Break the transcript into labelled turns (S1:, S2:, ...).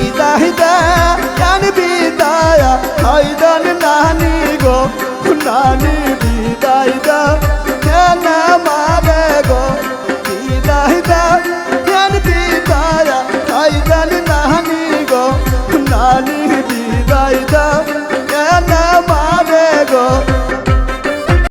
S1: বিদায় দান বিদায় হাইদান নানি গো, নানি বিদায় দান মারে গো বিদায় দান বিদায় হাইদান নানি গো, নানি বিদায় দান